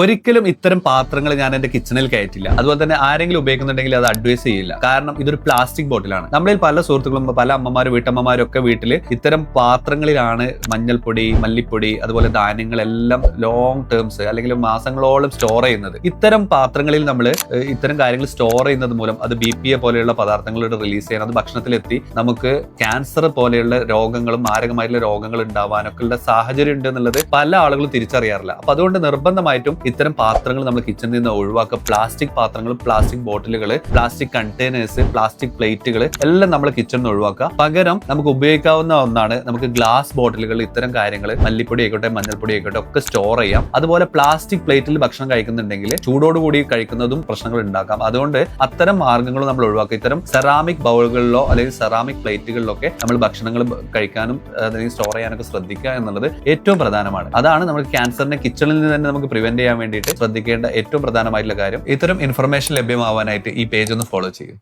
ഒരിക്കലും ഇത്തരം പാത്രങ്ങൾ ഞാൻ എന്റെ കിച്ചണിൽ കയറ്റില്ല. അതുപോലെ തന്നെ ആരെങ്കിലും ഉപയോഗിക്കുന്നുണ്ടെങ്കിൽ അത് അഡ്വൈസ് ചെയ്യില്ല. കാരണം ഇതൊരു പ്ലാസ്റ്റിക് ബോട്ടിലാണ് നമ്മളിൽ പല സുഹൃത്തുക്കളും പല അമ്മമാരും വീട്ടമ്മമാരും ഒക്കെ വീട്ടിൽ ഇത്തരം പാത്രങ്ങളിലാണ് മഞ്ഞൾപ്പൊടി മല്ലിപ്പൊടി അതുപോലെ ധാന്യങ്ങളെല്ലാം ലോങ് ടേംസ് അല്ലെങ്കിൽ മാസങ്ങളോളം സ്റ്റോർ ചെയ്യുന്നത്. ഇത്തരം പാത്രങ്ങളിൽ നമ്മൾ ഇത്തരം കാര്യങ്ങൾ സ്റ്റോർ ചെയ്യുന്നത് മൂലം അത് ബി പി എ പോലെയുള്ള പദാർത്ഥങ്ങളോട് റിലീസ് ചെയ്യാൻ അത് ഭക്ഷണത്തിലെത്തി നമുക്ക് ക്യാൻസർ പോലെയുള്ള രോഗങ്ങളും മാരകമായിട്ടുള്ള രോഗങ്ങൾ ഉണ്ടാവാനൊക്കെ ഉള്ള സാഹചര്യം ഉണ്ട് എന്നുള്ളത് പല ആളുകളും തിരിച്ചറിയാറില്ല. അപ്പൊ അതുകൊണ്ട് നിർബന്ധമായിട്ടും ഇത്തരം പാത്രങ്ങൾ നമ്മൾ കിച്ചണിൽ നിന്ന് ഒഴിവാക്കുക. പ്ലാസ്റ്റിക് പാത്രങ്ങൾ പ്ലാസ്റ്റിക് ബോട്ടിലുകൾ പ്ലാസ്റ്റിക് കണ്ടെയ്നേഴ്സ് പ്ലാസ്റ്റിക് പ്ലേറ്റുകൾ എല്ലാം നമ്മൾ കിച്ചണിൽ നിന്ന് ഒഴിവാക്കുക. പകരം നമുക്ക് ഉപയോഗിക്കാവുന്ന ഒന്നാണ് നമുക്ക് ഗ്ലാസ് ബോട്ടിലുകൾ ഇത്തരം കാര്യങ്ങൾ മല്ലിപ്പൊടി ആയിക്കോട്ടെ മഞ്ഞൾപ്പൊടി ആയിക്കോട്ടെ ഒക്കെ സ്റ്റോർ ചെയ്യാം. അതുപോലെ പ്ലാസ്റ്റിക് പ്ലേറ്റിൽ ഭക്ഷണം കഴിക്കുന്നുണ്ടെങ്കിൽ ചൂടോടുകൂടി കഴിക്കുന്നതും പ്രശ്നങ്ങൾ ഉണ്ടാക്കാം. അതുകൊണ്ട് അത്തരം മാർഗങ്ങൾ നമ്മൾ ഒഴിവാക്കുക. ഇത്തരം സെറാമിക് ബൗളുകളിലോ അല്ലെങ്കിൽ സെറാമിക് പ്ലേറ്റുകളിലൊക്കെ നമ്മൾ ഭക്ഷണങ്ങൾ കഴിക്കാനും അല്ലെങ്കിൽ സ്റ്റോർ ചെയ്യാനൊക്കെ ശ്രദ്ധിക്കുക എന്നുള്ളത് ഏറ്റവും പ്രധാനമാണ്. അതാണ് നമ്മൾ ക്യാൻസറിനെ കിച്ചണിൽ നിന്ന് തന്നെ നമുക്ക് പ്രിവെന്റ് ചെയ്യാൻ വേണ്ടിയിട്ട് ശ്രദ്ധിക്കേണ്ട ഏറ്റവും പ്രധാനമായിട്ടുള്ള കാര്യം ഇത്തരം ഇൻഫർമേഷൻ ലഭ്യമാവാനായിട്ട് ഈ പേജ് ഒന്ന് ഫോളോ ചെയ്യും